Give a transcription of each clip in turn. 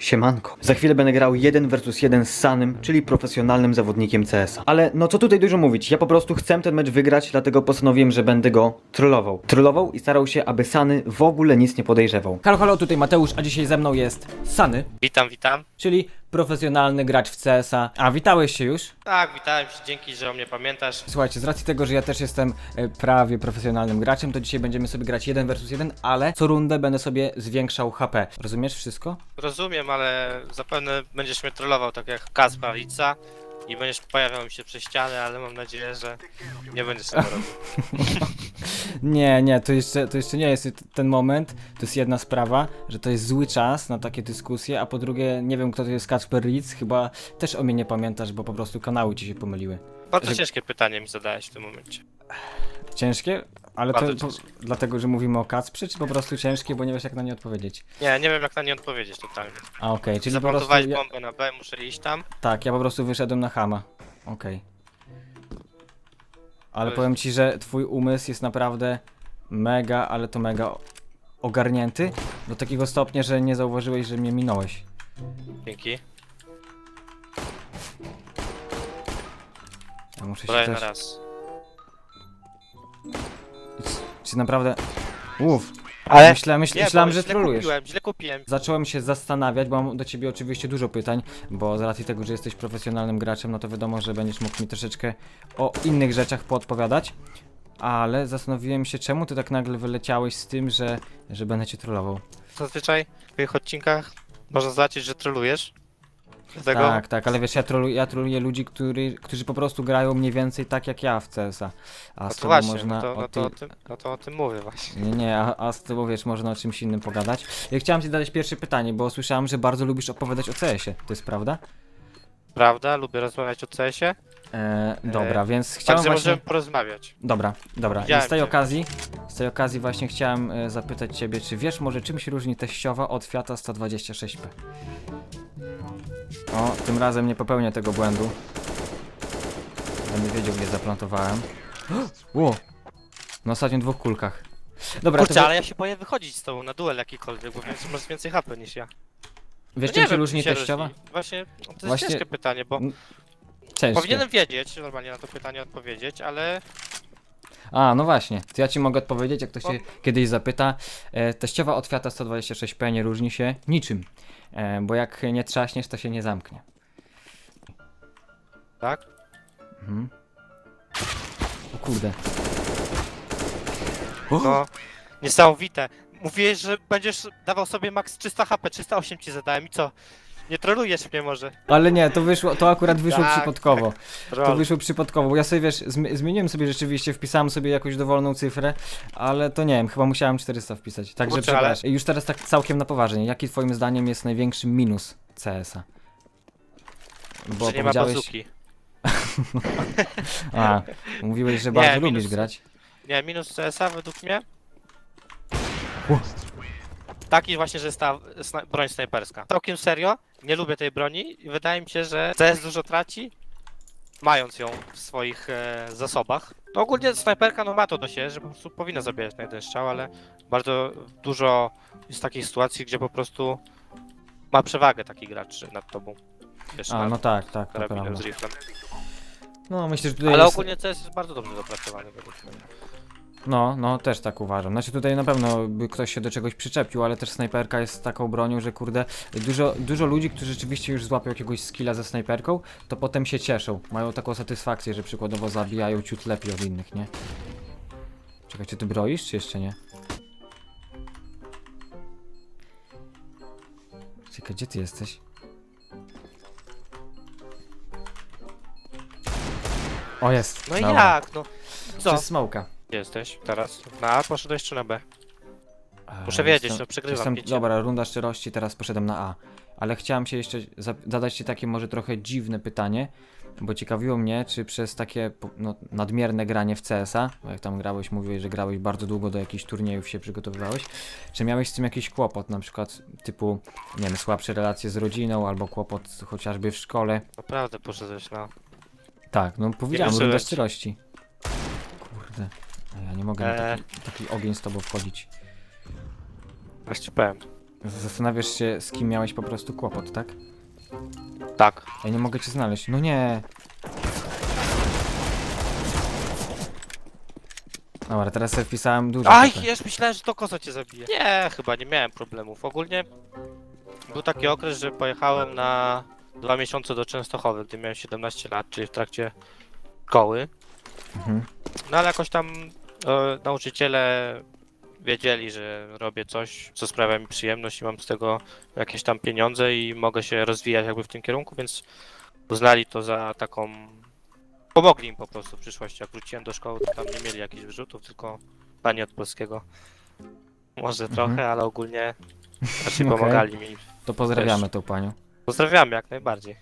Siemanko. Za chwilę będę grał 1 vs 1 z Sanym, czyli profesjonalnym zawodnikiem CS. Ale no co tutaj dużo mówić, ja po prostu chcę ten mecz wygrać, dlatego postanowiłem, że będę go trollował. Trollował i starał się, aby Sany w ogóle nic nie podejrzewał. Halo, halo, tutaj Mateusz, a dzisiaj ze mną jest Sany, Witam, witam. czyli profesjonalny gracz w CS-a. A, witałeś się już? Tak, witałem się, dzięki, że o mnie pamiętasz. Słuchajcie, z racji tego, że ja też jestem e, prawie profesjonalnym graczem, to dzisiaj będziemy sobie grać 1 vs 1, ale co rundę będę sobie zwiększał HP. Rozumiesz wszystko? Rozumiem, ale zapewne będziesz mnie trollował tak jak Kacper Lica i będziesz pojawiał mi się przez ścianę, ale mam nadzieję, że nie będziesz tego robił. Nie, nie, to jeszcze, to jeszcze nie jest ten moment. To jest jedna sprawa, że to jest zły czas na takie dyskusje, a po drugie, nie wiem kto to jest Kacper Ritz, chyba też o mnie nie pamiętasz, bo po prostu kanały ci się pomyliły. Bardzo Że- ciężkie pytanie mi zadałeś w tym momencie. Ciężkie? Ale to, Bardzo to ciężkie. dlatego, że mówimy o Kacprze, czy po prostu ciężkie, bo nie wiesz jak na nie odpowiedzieć? Nie, nie wiem jak na nie odpowiedzieć totalnie. A okej, czyli po prostu... Zaplantowałeś Ja, bombę na B, muszę iść tam. tak, ja po prostu wyszedłem na Hama. Okej. Ale To powiem ci, że twój umysł jest naprawdę mega, ale to mega ogarnięty. Do takiego stopnia, że nie zauważyłeś, że mnie minąłeś. Dzięki. Ja muszę się Kolejny też... raz. Czy naprawdę... Uff, Ale myśl, nie, myślałem, bo że źle trolujesz. kupiłem, źle kupiłem. Zacząłem się zastanawiać, bo mam do ciebie oczywiście dużo pytań, bo z racji tego, że jesteś profesjonalnym graczem, no to wiadomo, że będziesz mógł mi troszeczkę o innych rzeczach poodpowiadać. Ale zastanowiłem się, czemu ty tak nagle wyleciałeś z tym, że, że będę cię trollował. Zazwyczaj w tych odcinkach można zobaczyć, że trolujesz. Dlatego Tak, tak, ale wiesz, ja troluję, ja troluję ludzi, który, którzy po prostu grają mniej więcej tak jak ja w CS-a. A no z to tobą właśnie, można no to, o no, to o tym, no to o tym mówię właśnie. Nie, nie, a, a z tobą wiesz, można o czymś innym pogadać. Ja chciałem ci zadać pierwsze pytanie, bo słyszałem, że bardzo lubisz opowiadać o CS-ie. To jest prawda? Prawda? Lubię rozmawiać o CS-ie. E, dobra, więc chciałem Także właśnie... możemy porozmawiać. Dobra, dobra. I z tej cię. okazji, z tej okazji właśnie chciałem e, zapytać ciebie, czy wiesz może czym się różni teściowa od Fiata 126P? O, tym razem nie popełnię tego błędu. Będę wiedział, gdzie zaplantowałem. Ło! Na ostatnich dwóch kulkach. Dobra, Kurczę, to ale ja się boję wychodzić z tobą na duel jakikolwiek, bo więc masz więcej HP niż ja. wiesz No czym się wiem, różni się teściowa? różni. Właśnie, no to jest Właśnie- ciężkie pytanie, bo Ciężkie. powinienem wiedzieć, normalnie na to pytanie odpowiedzieć, ale A, no właśnie. To ja ci mogę odpowiedzieć, jak ktoś Bo- się kiedyś zapyta. E, teściowa od Fiata 126P nie różni się niczym. E, bo jak nie trzaśniesz, to się nie zamknie. tak? Mhm. O kurde. No, niesamowite. Mówiłeś, że będziesz dawał sobie max 300 HP, 308 ci zadałem i co? Nie trolujesz mnie może? Ale nie, to wyszło, to akurat wyszło Tak, przypadkowo. To Troll. wyszło przypadkowo, bo ja sobie wiesz, zmi- zmieniłem sobie rzeczywiście, wpisałem sobie jakąś dowolną cyfrę, ale to nie wiem, chyba musiałem 400 wpisać. Także Kurczę, ale- przepraszam. Już teraz tak całkiem na poważnie. Jaki twoim zdaniem jest największy minus CS-a? Bo że nie ma bazuki. A, mówiłeś, że Nie, bardzo minus- lubisz grać. Nie, minus CS-a według mnie? Taki właśnie, że jest ta sna broń snajperska. Całkiem serio, nie lubię tej broni i wydaje mi się, że CS dużo traci, mając ją w swoich e, zasobach. No ogólnie snajperka no ma to do siebie, że po prostu powinna zabierać na jeden strzał, ale bardzo dużo jest takich sytuacji, gdzie po prostu ma przewagę taki gracz nad tobą. Wiesz, A, nad no tak, tak, to karabinem prawda. z riflem. No, myślę, że tutaj Ale jest... ogólnie CS jest bardzo dobrze dopracowany według mnie. No, no, też tak uważam. Znaczy tutaj na pewno by ktoś się do czegoś przyczepił, ale też snajperka jest taką bronią, że kurde, dużo, dużo ludzi, którzy rzeczywiście już złapią jakiegoś skilla ze snajperką, to potem się cieszą. Mają taką satysfakcję, że przykładowo zabijają ciut lepiej od innych, nie? Czekaj, czy ty broisz, czy jeszcze nie? Czekaj, gdzie ty jesteś? O, jest. No i Dobra. jak? No co? Przez smoka. Gdzie jesteś teraz? Na A poszedłeś czy na B? A, Muszę wiedzieć, jestem- no przegrywam Jestem, pięć- dobra, runda szczerości, teraz poszedłem na A. Ale chciałem się jeszcze za- zadać Ci takie może trochę dziwne pytanie, bo ciekawiło mnie, czy przez takie po- no, nadmierne granie w CS-a, bo jak tam grałeś, mówiłeś, że grałeś bardzo długo do jakichś turniejów się przygotowywałeś, czy miałeś z tym jakiś kłopot, na przykład typu, nie wiem, słabsze relacje z rodziną, albo kłopot chociażby w szkole? Naprawdę poszedłeś na... Tak, no powiedziałem, runda ci. szczerości. Mogę na taki, taki ogień z Tobą wchodzić. Właśnie powiem. Zastanawiasz się, z kim miałeś po prostu kłopot, tak? Tak. Ja nie mogę cię znaleźć. No nie. Dobra, teraz sobie wpisałem dużo. Aj, tutaj. jest, myślałem, że to kosa cię zabije. Nie, chyba nie miałem problemów. Ogólnie był taki okres, że pojechałem na dwa miesiące do Częstochowy, gdy miałem 17 lat, czyli w trakcie szkoły. Mhm. No ale jakoś tam e, nauczyciele wiedzieli, że robię coś, co sprawia mi przyjemność i mam z tego jakieś tam pieniądze i mogę się rozwijać jakby w tym kierunku, więc uznali to za taką... Pomogli im po prostu w przyszłości. Jak wróciłem do szkoły, to tam nie mieli jakichś wyrzutów, tylko pani od polskiego. Może Mhm. trochę, ale ogólnie raczej Okej. pomagali mi. To pozdrawiamy tą panią. Pozdrawiam jak najbardziej.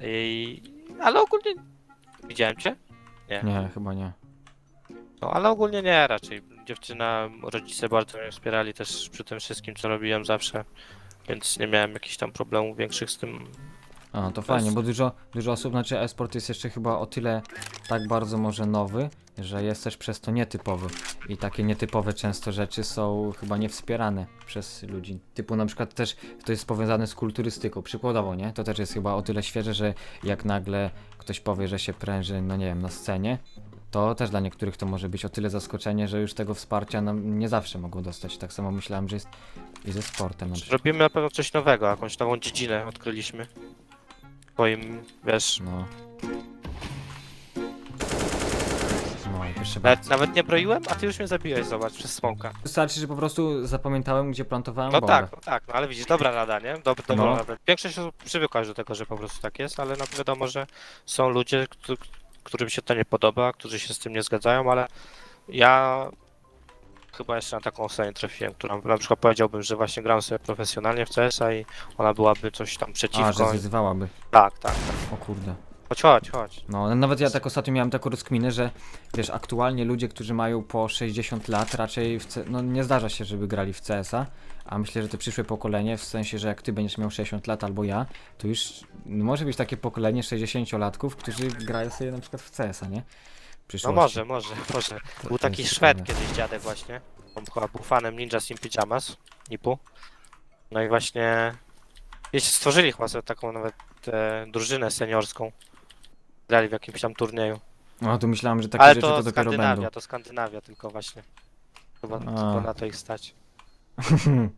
I... Ale ogólnie... Widziałem cię? Nie, chyba nie. No ale ogólnie nie, raczej. Dziewczyna, rodzice bardzo mnie wspierali też przy tym wszystkim, co robiłem zawsze, więc nie miałem jakichś tam problemów większych z tym. A, to fajnie, bo dużo, dużo osób, znaczy e-sport jest jeszcze chyba o tyle tak bardzo może nowy, że jest też przez to nietypowy. I takie nietypowe często rzeczy są chyba niewspierane przez ludzi. Typu na przykład też to jest powiązane z kulturystyką, przykładowo, nie? To też jest chyba o tyle świeże, że jak nagle ktoś powie, że się pręży, no nie wiem, na scenie, to też dla niektórych to może być o tyle zaskoczenie, że już tego wsparcia nam nie zawsze mogą dostać. Tak samo myślałem, że jest i ze sportem na przykład. Robimy na pewno coś nowego, jakąś nową dziedzinę odkryliśmy. Twoim, wiesz, No. No i proszę bardzo. nawet, nawet nie broiłem, a ty już mnie zabiłeś, zobacz, przez smoka. Wystarczy, że po prostu zapamiętałem, gdzie plantowałem No bombę. tak, no tak, no ale widzisz, dobra rada, nie? Dob dobra No. rada. Większość osób przywykła już do tego, że po prostu tak jest, ale no wiadomo, że są ludzie, któ- którym się to nie podoba, którzy się z tym nie zgadzają, ale ja chyba jeszcze na taką osobę nie trafiłem, która na przykład powiedziałbym, że właśnie gram sobie profesjonalnie w CS-a i ona byłaby coś tam A, że przeciwko. i... zwyzywałaby. Tak, tak. O kurde. Chodź, chodź, chodź. No, nawet ja tak ostatnio miałem taką rozkminę, że wiesz, aktualnie ludzie, którzy mają po 60 lat, raczej w C... no nie zdarza się, żeby grali w CS-a, a myślę, że to przyszłe pokolenie, w sensie, że jak ty będziesz miał 60 lat albo ja, to już może być takie pokolenie 60-latków, którzy grają sobie na przykład w CS-a, nie? W No przyszłości. może, może, może. To- Był to taki jest Szwed ciekawe. kiedyś dziadek właśnie. On chyba był fanem Ninja Sim Pyjamas, Nipu. No i właśnie wiecie, stworzyli chyba sobie taką nawet e, drużynę seniorską. Grali w jakimś tam turnieju. No, tu myślałem, że takie Ale rzeczy to, to, dopiero Skandynawia, będą. to Skandynawia tylko właśnie. Chyba A. tylko na to ich stać.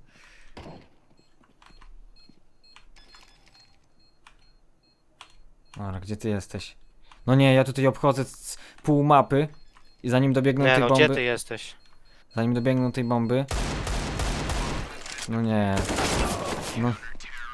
Dobra, gdzie ty jesteś? No nie, ja tutaj obchodzę c- pół mapy i zanim dobiegną Nie tej no, bomby... gdzie ty jesteś? Zanim dobiegną tej bomby. No nie. No,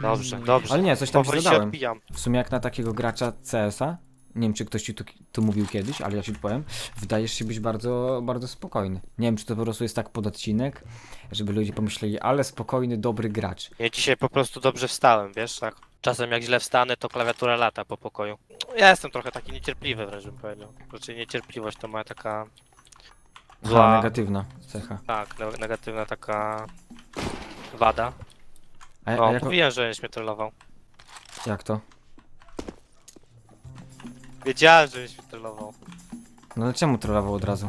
Dobrze, dobrze. ale nie, coś tam się Powoli się dodałem. odbijam. W sumie jak na takiego gracza CS-a, nie wiem czy ktoś ci tu, tu mówił kiedyś, ale ja ci powiem, wydajesz się być bardzo, bardzo spokojny. Nie wiem czy to po prostu jest tak pod odcinek, żeby ludzie pomyśleli, ale spokojny, dobry gracz. Ja dzisiaj po prostu dobrze wstałem, wiesz, tak. Czasem jak źle wstanę, to klawiatura lata po pokoju. Ja jestem trochę taki niecierpliwy wręcz bym powiedział. Raczej niecierpliwość to moja taka Zła. Zła. negatywna cecha. Tak, ne- negatywna taka wada. A, No, a jako, mówiłem, że będziesz mnie trollował. jak to? Wiedziałem, że będziesz mnie trollował. No ale czemu trollował od razu?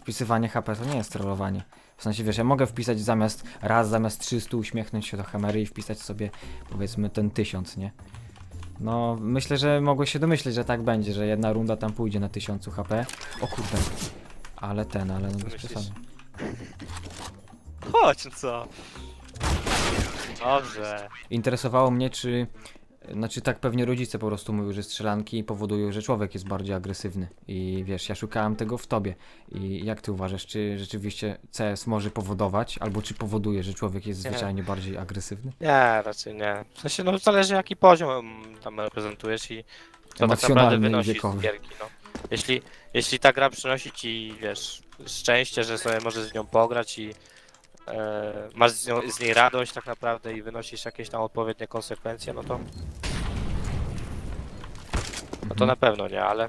Wpisywanie HP to nie jest trollowanie. W sensie wiesz, ja mogę wpisać zamiast raz, zamiast 300 uśmiechnąć się do kamery i wpisać sobie powiedzmy ten 1000, nie? No, myślę, że mogłeś się domyśleć, że tak będzie, że jedna runda tam pójdzie na 1000 HP. O kurde. Ale ten, ale no bez myślisz? przesady. Chodź, no co? Dobrze. Interesowało mnie, czy... Znaczy tak pewnie rodzice po prostu mówią, że strzelanki powodują, że człowiek jest bardziej agresywny. I wiesz, ja szukałem tego w tobie. I jak ty uważasz, czy rzeczywiście CS może powodować, albo czy powoduje, że człowiek jest Nie. zwyczajnie bardziej agresywny? Nie, raczej nie. W sensie, no zależy jaki poziom tam reprezentujesz i co tak naprawdę Emocjonalny i wynosisz z wiekowy. gierki, no. Jeśli, jeśli ta gra przynosi ci, wiesz, szczęście, że sobie możesz z nią pograć i e, masz z, nią, z niej radość tak naprawdę i wynosisz jakieś tam odpowiednie konsekwencje, no to, no to Mhm. na pewno nie, ale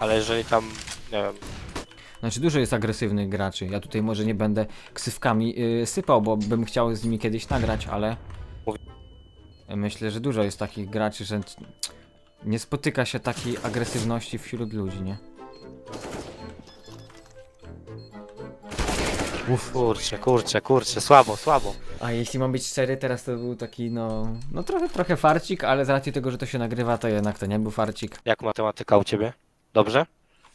ale jeżeli tam, nie wiem, Znaczy dużo jest agresywnych graczy. Ja tutaj może nie będę ksywkami yy, sypał, bo bym chciał z nimi kiedyś nagrać, ale myślę, że dużo jest takich graczy, że nie spotyka się takiej agresywności wśród ludzi, nie? Uff. Kurczę, kurczę, kurczę, słabo, słabo. A jeśli mam być szczery, teraz to był taki, no, no trochę, trochę farcik, ale z racji tego, że to się nagrywa, to jednak to nie był farcik. Jak matematyka u ciebie? Dobrze?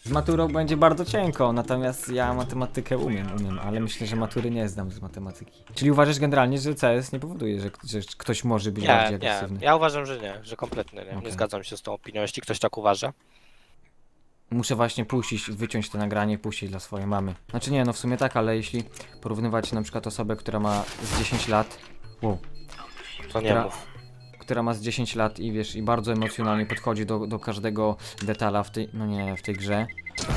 Z maturą będzie bardzo cienko, natomiast ja matematykę umiem, umiem, ale myślę, że matury nie znam z matematyki. Czyli uważasz generalnie, że CS nie powoduje, że, że ktoś może być bardziej nie. agresywny? Ja uważam, że nie, że kompletnie nie. Okej. Nie zgadzam się z tą opinią, jeśli ktoś tak uważa. Muszę właśnie puścić, wyciąć to nagranie i puścić dla swojej mamy. Znaczy nie, no w sumie tak, ale jeśli porównywać na przykład osobę, która ma z 10 lat, wow, To nie Która- mów. która ma z 10 lat i wiesz, i bardzo emocjonalnie podchodzi do, do każdego detala w tej, no nie, w tej grze.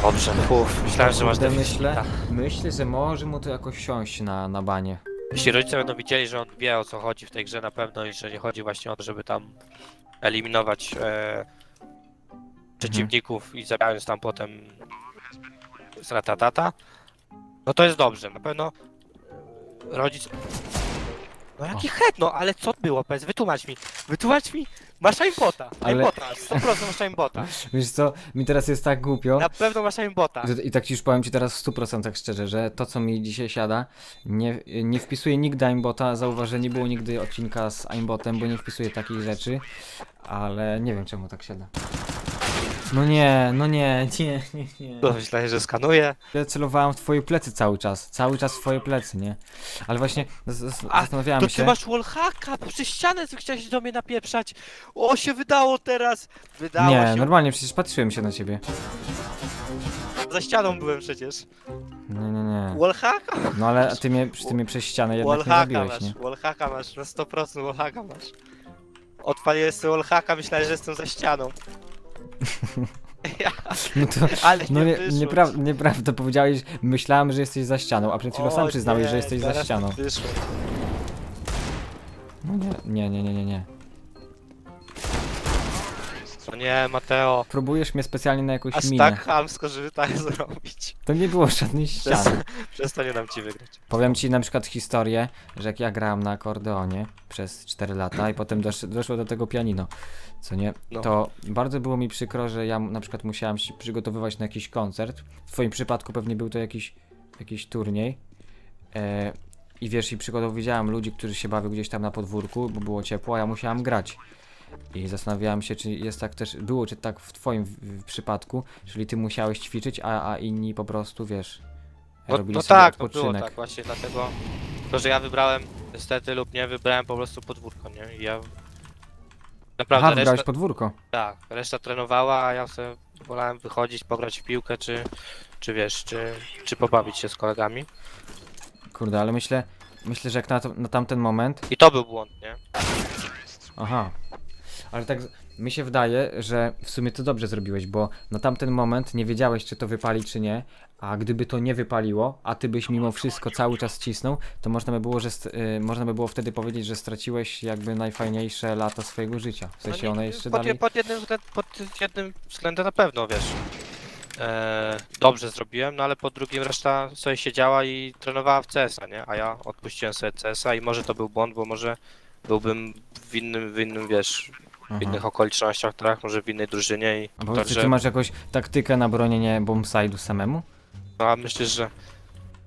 Dobrze, Uf, myślałem, że masz Kurde, deficyt. myślę, myślę, że może mu to jakoś siąść na, na banie. Jeśli rodzice będą widzieli, że on wie o co chodzi w tej grze na pewno i że nie chodzi właśnie o to, żeby tam eliminować e, przeciwników i zabijając tam potem z ratatata, no to jest dobrze. Na pewno e, rodzic... No jaki head, no ale co było, powiedz, wytłumacz mi, wytłumacz mi, masz aimbota, Ale- aimbota, 100% masz aimbota, Wiesz co, mi teraz jest tak głupio. na pewno masz aimbota. I tak ci już powiem ci teraz w 100% szczerze, że to co mi dzisiaj siada, nie, nie wpisuję nigdy aimbota, zauważ, że nie było nigdy odcinka z aimbotem, bo nie wpisuję takich rzeczy, ale nie wiem czemu tak siada. No nie, no nie, nie, nie, nie. To myślę, że skanuje. Ja celowałem w twoje plecy cały czas, cały czas w twoje plecy, nie? Ale właśnie z- z- A, zastanawiałem To się... ty masz wallhacka, przez ścianę co chciałeś do mnie napieprzać. O, się wydało teraz. Wydało Nie, się. normalnie, przecież patrzyłem się na ciebie. Za ścianą byłem przecież. Nie, nie, nie. Wallhacka? No ale ty mnie, ty mnie przez ścianę jednak nie Wallhacka zabiłeś, masz, nie? wallhacka masz, na 100% wallhacka masz. Odpaliłem sobie wallhacka, myślałem, że jestem za ścianą. Ja, No to... ale No nie, nie, wyszło. niepra- nieprawda powiedziałeś, myślałem, że jesteś za ścianą, a przed chwilą O sam przyznałeś, nie, że jesteś za teraz ścianą. Wyszło. No nie, nie, nie, nie, nie, nie. No nie, Mateo. Próbujesz mnie specjalnie na jakąś Aż minę. tak chamsko, żeby tak zrobić. To nie było żadnej Przez, ściany. przez to nie dam ci wygrać. Powiem ci na przykład historię, że jak ja grałem na akordeonie przez 4 lata i potem dosz, doszło do tego pianino, co nie, No. to bardzo było mi przykro, że ja na przykład musiałem się przygotowywać na jakiś koncert. W twoim przypadku pewnie był to jakiś, jakiś turniej. E, I wiesz, i przygotowywałem ludzi, którzy się bawią gdzieś tam na podwórku, bo było ciepło, a ja musiałem grać. I zastanawiałem się, czy jest tak też, było czy tak w twoim w, przypadku, czyli ty musiałeś ćwiczyć, a, a inni po prostu, wiesz, No, robili no sobie tak, no było odpoczynek. tak, właśnie dlatego, to, że ja wybrałem, niestety lub nie, wybrałem po prostu podwórko, nie? I ja... Naprawdę, Aha, reszta, wybrałeś podwórko. tak, reszta trenowała, a ja sobie wolałem wychodzić, pograć w piłkę, czy, czy wiesz, czy, czy pobawić się z kolegami. Kurde, ale myślę, myślę, że jak na, to, na tamten moment. I to był błąd, nie? Aha. Ale tak, z- mi się wydaje, że w sumie to dobrze zrobiłeś, bo na tamten moment nie wiedziałeś, czy to wypali, czy nie. A gdyby to nie wypaliło, a ty byś mimo wszystko cały czas cisnął, to można by było, że st- y, można by było wtedy powiedzieć, że straciłeś jakby najfajniejsze lata swojego życia. W sensie No one nie, jeszcze pod, dalej. pod, jednym względem, pod jednym względem na pewno, wiesz. E, dobrze zrobiłem, no ale pod drugim reszta sobie siedziała i trenowała w CS-a, nie? A ja odpuściłem sobie CS-a i może to był błąd, bo może byłbym w innym, w innym, wiesz, w innych okolicznościach, tak? Może w innej drużynie i A powiedz, czy ty masz jakąś taktykę na bronienie bombside'u samemu? no a myślisz, że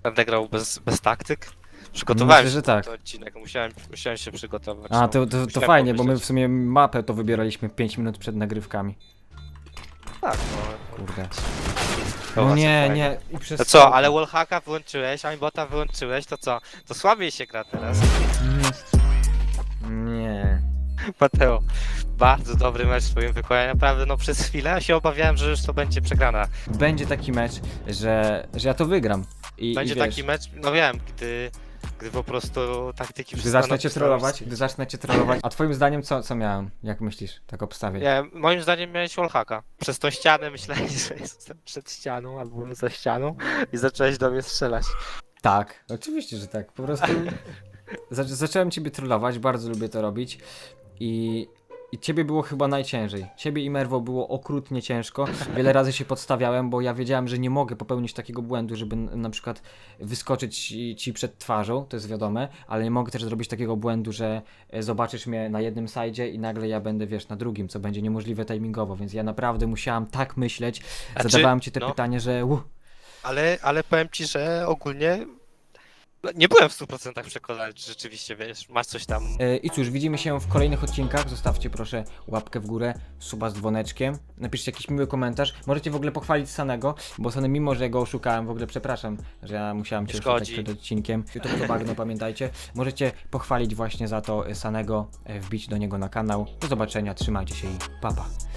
będę grał bez, bez taktyk? Przygotowałem Myślę, się że na tak. ten odcinek, musiałem, musiałem się przygotować. A, no. to, to, to Musiałem fajnie, bo my w pomyśleć. sumie mapę to wybieraliśmy 5 minut przed nagrywkami. Tak, no. Kurde. To No właśnie nie, fajne. nie. I przez To co, ale wallhacka wyłączyłeś, aimbota wyłączyłeś, to co? To słabiej się gra teraz. Nie. Mateo, bardzo dobry mecz w twoim wykonaniu, naprawdę no przez chwilę się obawiałem, że już to będzie przegrana. Będzie taki mecz, że, że ja to wygram. I, Będzie i wiesz, taki mecz, no wiem, gdy, gdy po prostu taktyki Gdy przestaną zacznę cię trollować, gdy zacznę cię trollować. A twoim zdaniem co, co miałem? Jak myślisz? Tak obstawię. Nie, moim zdaniem miałeś wallhacka. Przez tą ścianę myślałeś, że jestem przed ścianą albo za ścianą i zacząłeś do mnie strzelać. Tak, oczywiście, że tak. Po prostu zac- zacząłem ciebie trollować, bardzo lubię to robić i, i ciebie było chyba najciężej. Ciebie i Merwo było okrutnie ciężko. Wiele razy się podstawiałem, bo ja wiedziałem, że nie mogę popełnić takiego błędu, żeby n- na przykład wyskoczyć ci, ci przed twarzą, to jest wiadome, ale nie mogę też zrobić takiego błędu, że e, zobaczysz mnie na jednym sajdzie i nagle ja będę, wiesz, na drugim, co będzie niemożliwe timingowo, więc ja naprawdę musiałam tak myśleć, A czy- zadawałem ci te no. pytanie, że uh, Ale, ale powiem ci, że ogólnie Nie byłem w 100% przekonany, czy rzeczywiście, wiesz, masz coś tam... E, I cóż, widzimy się w kolejnych odcinkach. Zostawcie proszę łapkę w górę, suba z dzwoneczkiem. Napiszcie jakiś miły komentarz. Możecie w ogóle pochwalić Sanego, bo Sany mimo, że go oszukałem, w ogóle przepraszam, że ja musiałem cię oszukać szkodzi. przed odcinkiem. To to bagno, pamiętajcie. Możecie pochwalić właśnie za to Sanego, e, wbić do niego na kanał. Do zobaczenia, trzymajcie się i papa. Pa.